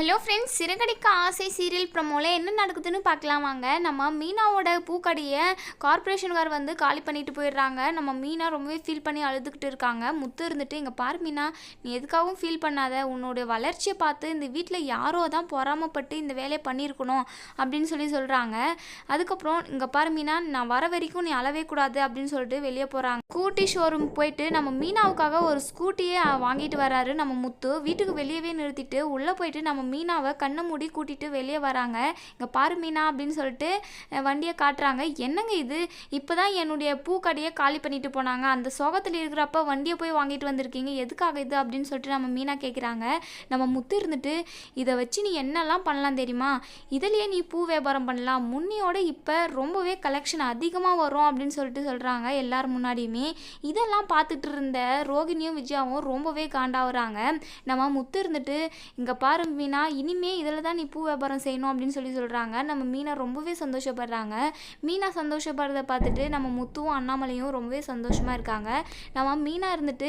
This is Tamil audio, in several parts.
ஹலோ ஃப்ரெண்ட்ஸ் சிறகடிக்க ஆசை சீரியல் ப்ரமோவில் என்ன நடக்குதுன்னு பார்க்கலாம் வாங்க. நம்ம மீனாவோட பூக்கடையை கார்பரேஷன்கார் வந்து காலி பண்ணிட்டு போயிடுறாங்க. நம்ம மீனா ரொம்பவே ஃபீல் பண்ணி அழுதுகிட்டு இருக்காங்க. முத்து இருந்துட்டு இங்கே பாரு மீனா நீ எதுக்காகவும் ஃபீல் பண்ணாத. உன்னோட வளர்ச்சியை பார்த்து இந்த வீட்டில் யாரோ தான் பொறாமப்பட்டு இந்த வேலையை பண்ணியிருக்கணும் அப்படின்னு சொல்லி சொல்கிறாங்க அதுக்கப்புறம் இங்கே பாரு மீனா நான் வர வரைக்கும் நீ அளவே கூடாது அப்படின்னு சொல்லிட்டு வெளியே போகிறாங்க ஸ்கூட்டி ஷோரூம் போயிட்டு நம்ம மீனாவுக்காக ஒரு ஸ்கூட்டியே வாங்கிட்டு வராரு நம்ம முத்து. வீட்டுக்கு வெளியவே நிறுத்திட்டு உள்ளே போயிட்டு நம்ம மீனாவை கண்ணை மூடி கூட்டிட்டு வெளியே வராங்க. இங்கே பாரு மீனா அப்படின்னு சொல்லிட்டு வண்டியை காட்டுறாங்க. என்னங்க இது? இப்போ தான் என்னுடைய பூக்கடையை காலி பண்ணிட்டு போனாங்க. அந்த சோகத்தில் இருக்கிறப்ப வண்டியை போய் வாங்கிட்டு வந்திருக்கீங்க. எதுக்காக இது அப்படின்னு சொல்லிட்டு நம்ம மீனா கேட்குறாங்க நம்ம முத்து இருந்துட்டு இதை வச்சு நீ என்னெல்லாம் பண்ணலாம் தெரியுமா? இதுலேயே நீ பூ வியாபாரம் பண்ணலாம். முன்னியோட இப்போ ரொம்பவே கலெக்ஷன் அதிகமாக வரும். அப்படின்னு சொல்லிட்டு சொல்கிறாங்க எல்லார் முன்னாடியுமே. இதெல்லாம் பார்த்துட்டு இருந்த ரோகிணியும் விஜயாவும் ரொம்பவே காண்டாவுறாங்க. நம்ம முத்து இருந்துட்டு இங்கே பாரு மீனா இனிமே இதில் தான் நீ பூ வியாபாரம் செய்யணும் அப்படின்னு சொல்லி சொல்கிறாங்க நம்ம மீனா ரொம்பவே சந்தோஷப்படுறாங்க. மீனா சந்தோஷப்படுறத பார்த்துட்டு நம்ம முத்துவும் அண்ணாமலையும் ரொம்பவே சந்தோஷமாக இருக்காங்க. நம்ம மீனா இருந்துட்டு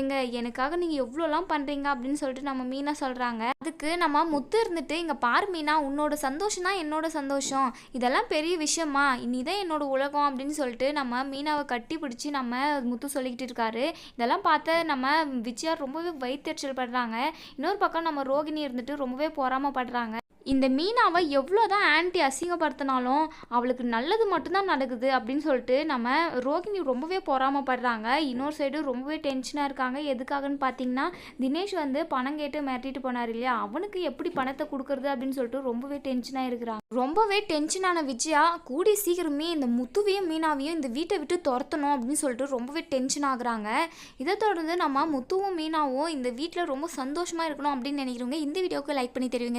எங்கள் எனக்காக நீங்கள் எவ்வளோலாம் பண்ணுறீங்க அப்படின்னு சொல்லிட்டு நம்ம மீனா சொல்கிறாங்க அதுக்கு நம்ம முத்து இருந்துட்டு இங்கே பார் மீனா உன்னோட சந்தோஷம் தான் என்னோட சந்தோஷம். இதெல்லாம் பெரிய விஷயமா? நீ தான் என்னோட உலகம். அப்படின்னு சொல்லிட்டு நம்ம மீனாவை கட்டி பிடிச்சி நம்ம முத்து சொல்லிக்கிட்டு இருக்காரு. இதெல்லாம் பார்த்து நம்ம விஜயா ரொம்பவே வயிற்றுச்சல் படுறாங்க. இன்னொரு பக்கம் நம்ம ரோகிணி இருந்துட்டு ரொம்பவே பொறாமப்படுறாங்க இந்த மீனாவை எவ்வளோ தான் ஆன்ட்டி அசிங்கப்படுத்தினாலும் அவளுக்கு நல்லது மட்டும்தான் நடக்குது அப்படின்னு சொல்லிட்டு நம்ம ரோகிணி ரொம்பவே பொறாமப்படுறாங்க. இன்னொரு சைடு ரொம்பவே டென்ஷனாக இருக்காங்க. எதுக்காகன்னு பார்த்தீங்கன்னா தினேஷ் வந்து பணம் கேட்டு மிரட்டிட்டு போனார் இல்லையா? அவனுக்கு எப்படி பணத்தை கொடுக்கறது அப்படின்னு சொல்லிட்டு ரொம்பவே டென்ஷனாக இருக்கிறாங்க. ரொம்பவே டென்ஷனான விஜயா கூடி சீக்கிரமே இந்த முத்துவையும் மீனாவையும் இந்த வீட்டை விட்டு துரத்தணும் அப்படின்னு சொல்லிட்டு ரொம்பவே டென்ஷன் ஆகுறாங்க. இதை தொடர்ந்து நம்ம முத்துவும் மீனாவும் இந்த வீட்டில் ரொம்ப சந்தோஷமாக இருக்கணும் அப்படின்னு நினைக்கிறவங்க இந்த வீடியோவுக்கு லைக் பண்ணி தெரிவிங்க.